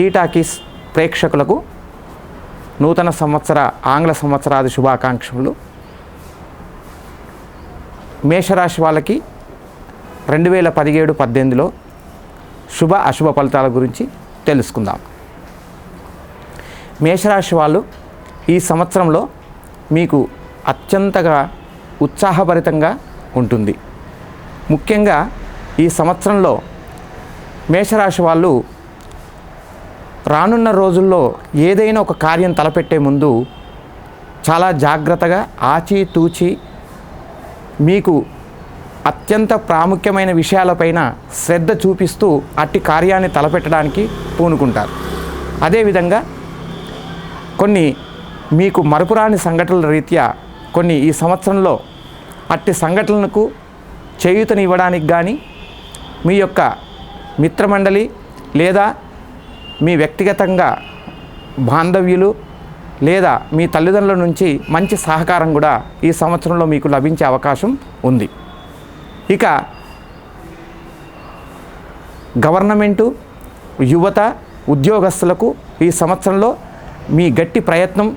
Tea talkies ప్రేక్షకులకు నూతన సంవత్సర ఆంగ్ల సంవత్సరాది శుభాకాంక్షలు. మేషరాశి వాళ్ళకి రెండు వేల పదిహేడు పద్దెనిమిదిలో శుభ అశుభ ఫలితాల గురించి తెలుసుకుందాం. మేషరాశి వాళ్ళు ఈ సంవత్సరంలో మీకు అత్యంతగా ఉత్సాహభరితంగా ఉంటుంది. ముఖ్యంగా ఈ సంవత్సరంలో మేషరాశి వాళ్ళు రానున్న రోజుల్లో ఏదైనా ఒక కార్యం తలపెట్టే ముందు చాలా జాగ్రత్తగా ఆచితూచి మీకు అత్యంత ప్రాముఖ్యమైన విషయాలపైన శ్రద్ధ చూపిస్తూ అట్టి కార్యాన్ని తలపెట్టడానికి పూనుకుంటారు. అదేవిధంగా కొన్ని మీకు మరపురాని సంఘటనల రీత్యా కొన్ని ఈ సంవత్సరంలో అట్టి సంఘటనలకు చేయూతనివ్వడానికి కానీ మీ యొక్క మిత్రమండలి లేదా మీ వ్యక్తిగతంగా బాంధవ్యులు లేదా మీ తల్లిదండ్రుల నుంచి మంచి సహకారం కూడా ఈ సంవత్సరంలో మీకు లభించే అవకాశం ఉంది. ఇక గవర్నమెంటు యువత ఉద్యోగస్తులకు ఈ సంవత్సరంలో మీ గట్టి ప్రయత్నం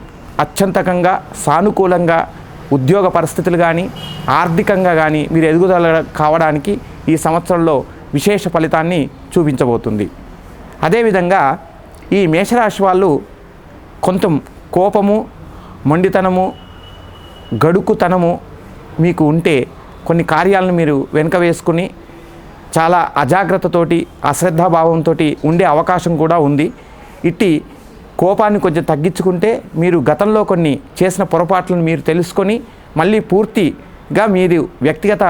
అత్యంతకంగా సానుకూలంగా ఉద్యోగ పరిస్థితులు కానీ ఆర్థికంగా కానీ మీరు ఎదుగుదల కావడానికి ఈ సంవత్సరంలో విశేష ఫలితాన్ని చూపించబోతుంది. అదేవిధంగా ఈ మేషరాశి వాళ్ళు కొంత కోపము మొండితనము గడుకుతనము మీకు ఉంటే కొన్ని కార్యాలను మీరు వెనుక వేసుకుని చాలా అజాగ్రత్తతోటి అశ్రద్ధాభావంతో ఉండే అవకాశం కూడా ఉంది. ఇట్టి కోపాన్ని కొంచెం తగ్గించుకుంటే మీరు గతంలో కొన్ని చేసిన పొరపాట్లను మీరు తెలుసుకొని మళ్ళీ పూర్తిగా మీరు వ్యక్తిగత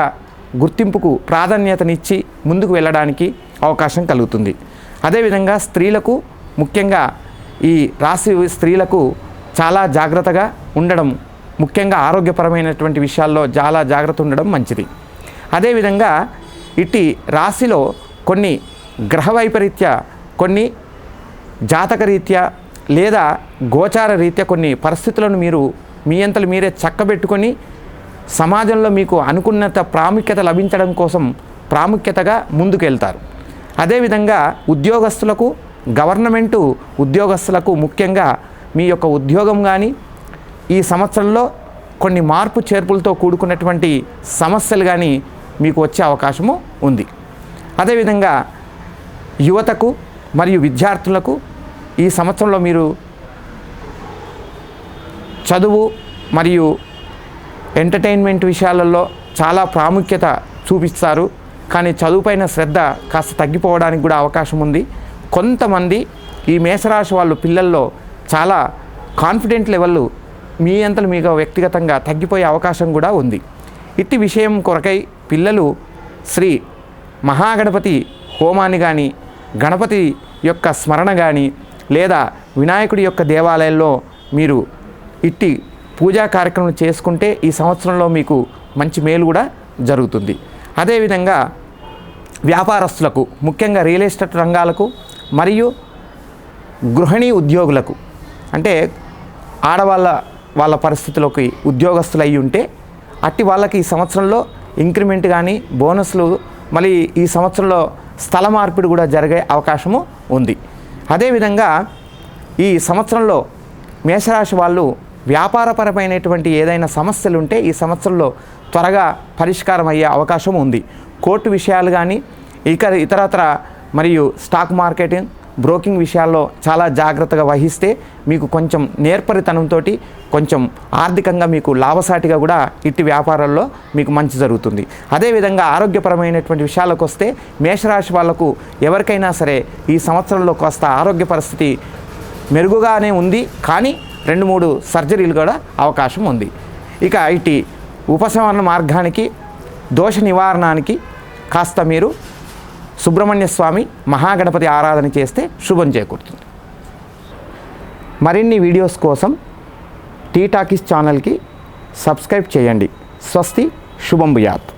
గుర్తింపుకు ప్రాధాన్యతనిచ్చి ముందుకు వెళ్ళడానికి అవకాశం కలుగుతుంది. అదేవిధంగా స్త్రీలకు ముఖ్యంగా ఈ రాశి స్త్రీలకు చాలా జాగ్రత్తగా ఉండడం ముఖ్యంగా ఆరోగ్యపరమైనటువంటి విషయాల్లో చాలా జాగ్రత్త ఉండడం మంచిది. అదేవిధంగా ఇట్టి రాశిలో కొన్ని గ్రహ వైపరీత్య కొన్ని జాతకరీత్యా లేదా గోచార రీత్యా కొన్ని పరిస్థితులను మీరు మీ అంతలు మీరే చక్కబెట్టుకొని సమాజంలో మీకు అనుకున్నంత ప్రాముఖ్యత లభించడం కోసం ప్రాముఖ్యతగా ముందుకెళ్తారు. అదేవిధంగా ఉద్యోగస్తులకు గవర్నమెంటు ఉద్యోగస్తులకు ముఖ్యంగా మీ యొక్క ఉద్యోగం కానీ ఈ సంవత్సరంలో కొన్ని మార్పు చేర్పులతో కూడుకున్నటువంటి సమస్యలు కానీ మీకు వచ్చే అవకాశము ఉంది. అదేవిధంగా యువతకు మరియు విద్యార్థులకు ఈ సంవత్సరంలో మీరు చదువు మరియు ఎంటర్టైన్మెంట్ విషయాలలో చాలా ప్రాముఖ్యత చూపిస్తారు. కానీ చదువుపైన శ్రద్ధ కాస్త తగ్గిపోవడానికి కూడా అవకాశం ఉంది. కొంతమంది ఈ మేషరాశి వాళ్ళు పిల్లల్లో చాలా కాన్ఫిడెంట్ లెవెల్ మీ అంతలు మీకు వ్యక్తిగతంగా తగ్గిపోయే అవకాశం కూడా ఉంది. ఇట్టి విషయం కొరకై పిల్లలు శ్రీ మహాగణపతి హోమాన్ని కానీ గణపతి యొక్క స్మరణ కానీ లేదా వినాయకుడి యొక్క దేవాలయంలో మీరు ఇట్టి పూజా కార్యక్రమం చేసుకుంటే ఈ సంవత్సరంలో మీకు మంచి మేలు కూడా జరుగుతుంది. అదేవిధంగా వ్యాపారస్తులకు ముఖ్యంగా రియల్ ఎస్టేట్ రంగాలకు మరియు గృహిణీ ఉద్యోగులకు అంటే ఆడవాళ్ళ వాళ్ళ పరిస్థితులకి ఉద్యోగస్తులు అయి ఉంటే అట్టి వాళ్ళకి ఈ సంవత్సరంలో ఇంక్రిమెంట్ కానీ బోనస్లు మళ్ళీ ఈ సంవత్సరంలో స్థల మార్పిడి కూడా జరిగే అవకాశము ఉంది. అదేవిధంగా ఈ సంవత్సరంలో మేషరాశి వాళ్ళు వ్యాపారపరమైనటువంటి ఏదైనా సమస్యలు ఉంటే ఈ సంవత్సరంలో త్వరగా పరిష్కారం అయ్యే అవకాశం ఉంది. కోర్టు విషయాలు కానీ ఇక ఇతరత్ర మరియు స్టాక్ మార్కెటింగ్ బ్రోకింగ్ విషయాల్లో చాలా జాగ్రత్తగా వహిస్తే మీకు కొంచెం నేర్పరితనంతో కొంచెం ఆర్థికంగా మీకు లాభసాటిగా కూడా ఇట్టి వ్యాపారాల్లో మీకు మంచి జరుగుతుంది. అదేవిధంగా ఆరోగ్యపరమైనటువంటి విషయాలకు వస్తే మేషరాశి వాళ్ళకు ఎవరికైనా సరే ఈ సంవత్సరంలో కాస్త ఆరోగ్య పరిస్థితి మెరుగుగానే ఉంది. కానీ రెండు మూడు సర్జరీలు కూడా అవకాశం ఉంది. ఇక ఇటు ఉపశమన మార్గానికి దోష నివారణానికి కాస్త మీరు సుబ్రహ్మణ్య స్వామి మహాగణపతి ఆరాధన చేస్తే శుభం చేకూరుతుంది. మరిన్ని వీడియోస్ కోసం టీ టాకీస్ ఛానల్కి సబ్స్క్రైబ్ చేయండి. స్వస్తి శుభం భుయాత్.